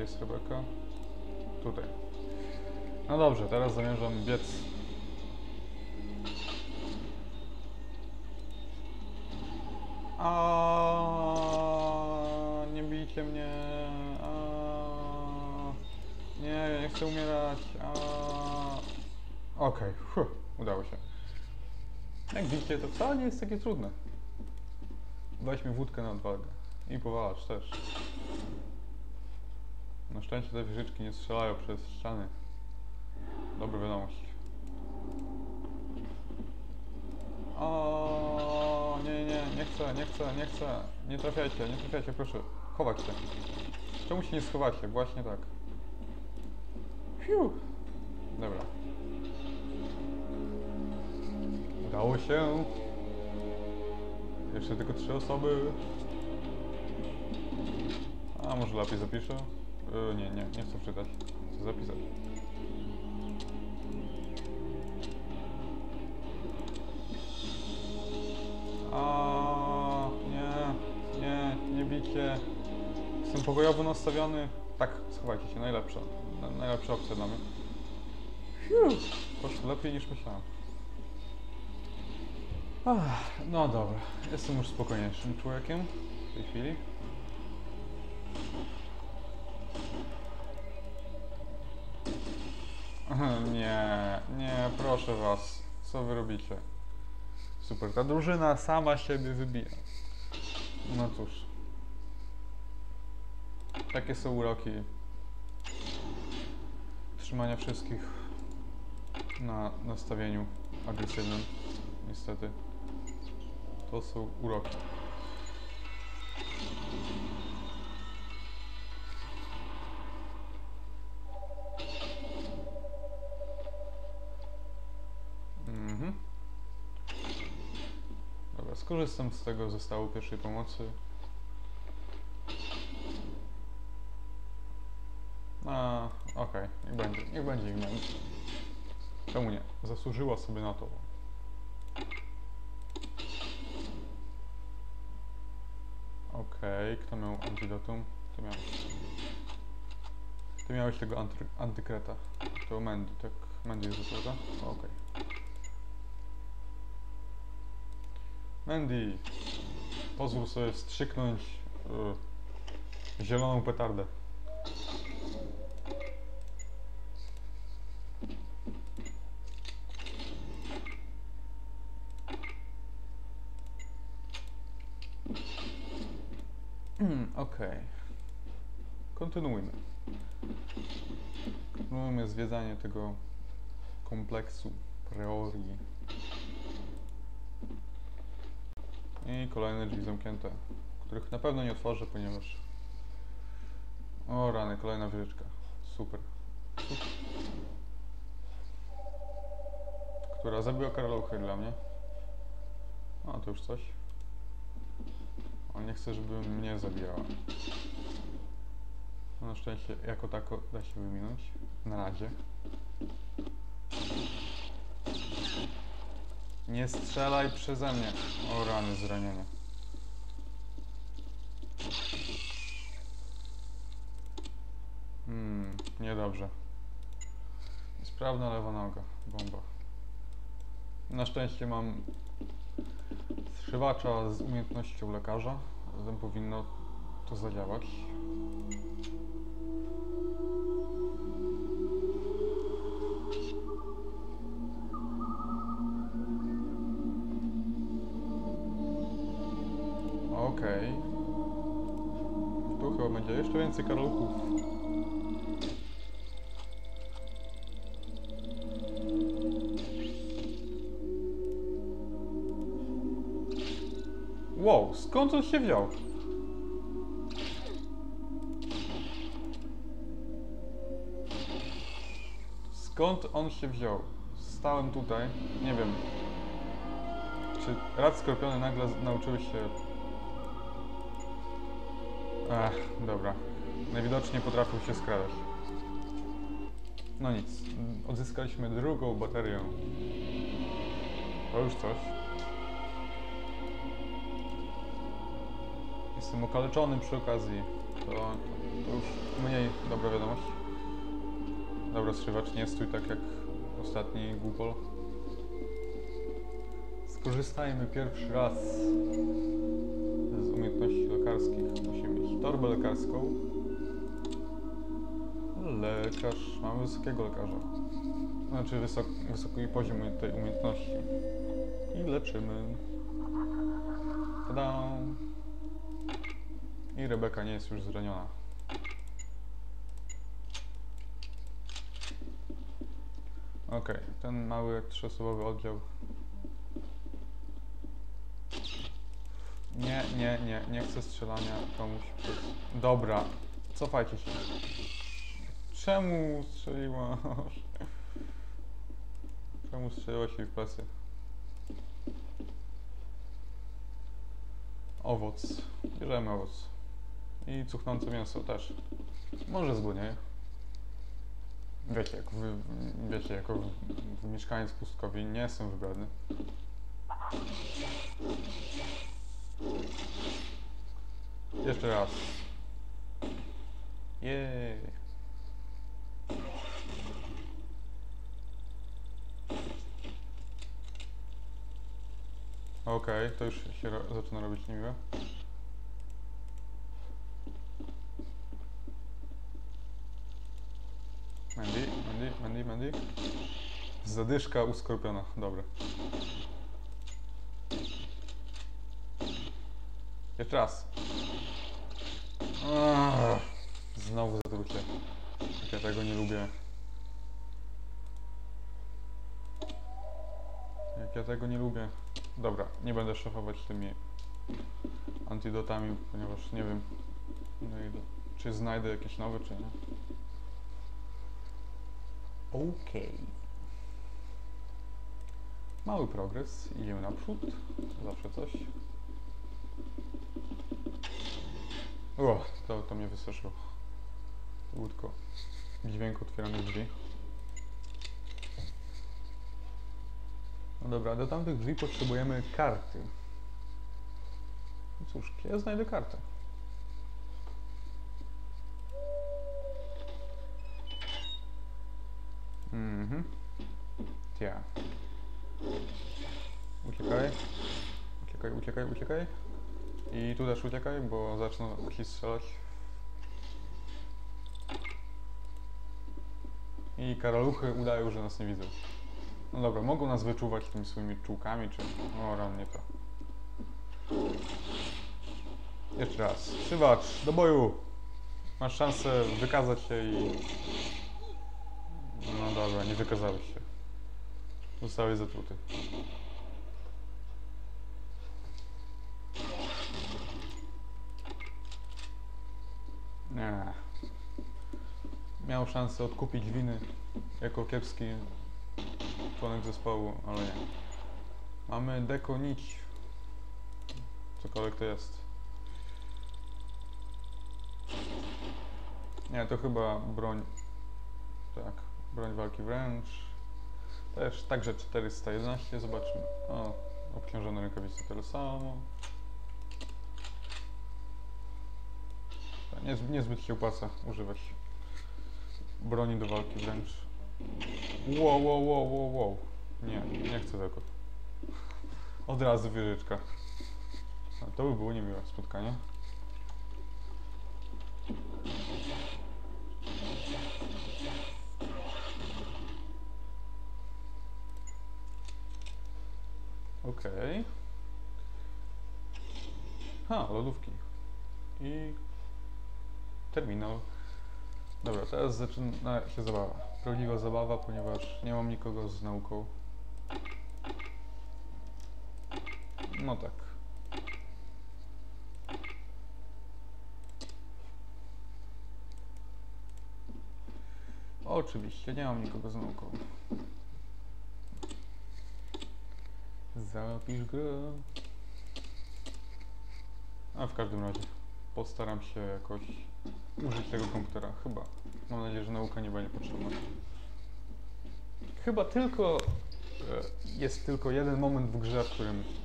Gdzie jest Rebeka? Tutaj. No dobrze, teraz zamierzam biec. A nie bijcie mnie. A nie, nie chcę umierać. A Okej, okay. udało się. Jak widzicie, to wcale nie jest takie trudne. Weźmy wódkę na odwagę. I powalacz też. Na szczęście te wieżyczki nie strzelają przez ściany. Dobra wiadomość. O, nie, nie, nie chcę, nie chcę, nie chcę. Nie trafiajcie, nie trafiajcie, proszę. Chować się. Czemu się nie schowacie? Właśnie tak. Fiu. Dobra. Udało się. Jeszcze tylko trzy osoby. A może lepiej zapiszę? Yy, nie, nie, nie chcę czytać. Chcę zapisać. A nie, nie, nie bicie. Jestem pokojowo nastawiony. Tak, schowajcie się, najlepsza. Na, najlepsza opcja dla mnie. Fiu, poszło lepiej niż myślałem. Ach, no dobra, jestem już spokojniejszym człowiekiem w tej chwili. Nie, nie, proszę was, co wy robicie? Super, ta drużyna sama siebie wybija. No cóż. Takie są uroki trzymania wszystkich na nastawieniu agresywnym, niestety. To są uroki. Mhm. Dobra, skorzystam z tego zestawu pierwszej pomocy. A, okej, niech będzie, niech będzie imię. Czemu nie? Zasłużyła sobie na to. Okej, kto miał antidotum? Ty miałeś. Ty miałeś tego anty, antykreta. To Mandy, tak? Mandy jest zasługa? Okej. Mandy, pozwól sobie strzyknąć y, zieloną petardę. Mm, Okej. Kontynuujmy. Kontynuujmy zwiedzanie tego kompleksu preorii. I kolejne drzwi zamknięte, których na pewno nie otworzę, ponieważ... O rany, kolejna wieżyczka. Super. Która zabiła karaluchy dla mnie. O, to już coś. On nie chce, żeby mnie zabijała. Na szczęście jako tako da się wyminąć. Na razie. Nie strzelaj przeze mnie. O rany, zranienie. Hmm, niedobrze. Sprawna lewa noga. Bomba. Na szczęście mam zszywacza z umiejętnością lekarza. Zatem powinno to zadziałać. Okej. Tu chyba będzie jeszcze więcej karolków. Wow, skąd on się wziął? Skąd on się wziął? Stałem tutaj, nie wiem. Czy rad skorpiony nagle nauczyły się... Ech, dobra. Najwidoczniej potrafią się skradać. No nic, odzyskaliśmy drugą baterię. To już coś. Jestem okaleczony przy okazji. To, to, już mniej dobra rozstrzywacz, nie stój tak jak ostatni głupol. Skorzystajmy pierwszy raz umiejętności lekarskich. Musimy mieć torbę lekarską. Lekarz. Mamy wysokiego lekarza. Znaczy wysok, wysoki poziom tej umiejętności. I leczymy. Tada! I Rebeka nie jest już zraniona. Okej, ten mały trzyosobowy oddział. Nie, nie, nie, nie chcę strzelania komuś przez... Dobra, cofajcie się. Czemu strzeliłaś? Czemu strzeliłaś jej w plecy? Owoc. Bierzemy owoc. I cuchnące mięso też. Może zgłonieje. Wiecie, jak wiecie, jako w, w mieszkaniec pustkowi nie jestem wybredny. Jeszcze raz. Jej. Okej, to już się ro zaczyna robić niemiłe. Mandy, Mandy, Mandy, Mandy. Zadyszka uskorpiona, dobra. Jeszcze raz. Znowu zatrucie. Jak ja tego nie lubię. Jak ja tego nie lubię. Dobra, nie będę szafować tymi antidotami, ponieważ nie wiem, no i do, czy znajdę jakieś nowe, czy nie. Okej. Mały progres, idziemy naprzód, zawsze coś. O, to, to mnie był tylko dźwięk otwieranych drzwi. No dobra, do tamtych drzwi potrzebujemy karty. No cóż, ja znajdę kartę. Mhm. Tia. Uciekaj. Uciekaj, uciekaj, uciekaj. I tu też uciekaj, bo zaczną ci strzelać. I karaluchy udają, że nas nie widzą. No dobra, mogą nas wyczuwać tymi swoimi czułkami, czy... O, ran, nie to. Jeszcze raz. Krzywacz, do boju! Masz szansę wykazać się i... No dobra, nie wykazałeś się. Zostałeś zatruty. Nie. Miał szansę odkupić winy jako kiepski członek zespołu, ale nie. Mamy deko nić. Cokolwiek to jest. Nie, to chyba broń. Tak, broń walki wręcz. Też także 411, zobaczmy. O, obciążone rękawice tyle samo. To niez, niezbyt się opłaca używać broni do walki wręcz. Wow, wow, wow, wow, wow. Nie, nie chcę tego. Od razu wieżyczka. No, to by było niemiłe spotkanie. Okej. Ha, lodówki. I terminal. Dobra, teraz zaczyna się zabawa. Prawdziwa zabawa, ponieważ nie mam nikogo z nauką. No tak. Oczywiście, nie mam nikogo z nauką. Zapisz grę. A w każdym razie postaram się jakoś użyć tego komputera. Chyba. Mam nadzieję, że nauka nie będzie potrzebna. Chyba tylko e, jest tylko jeden moment w grze, w którym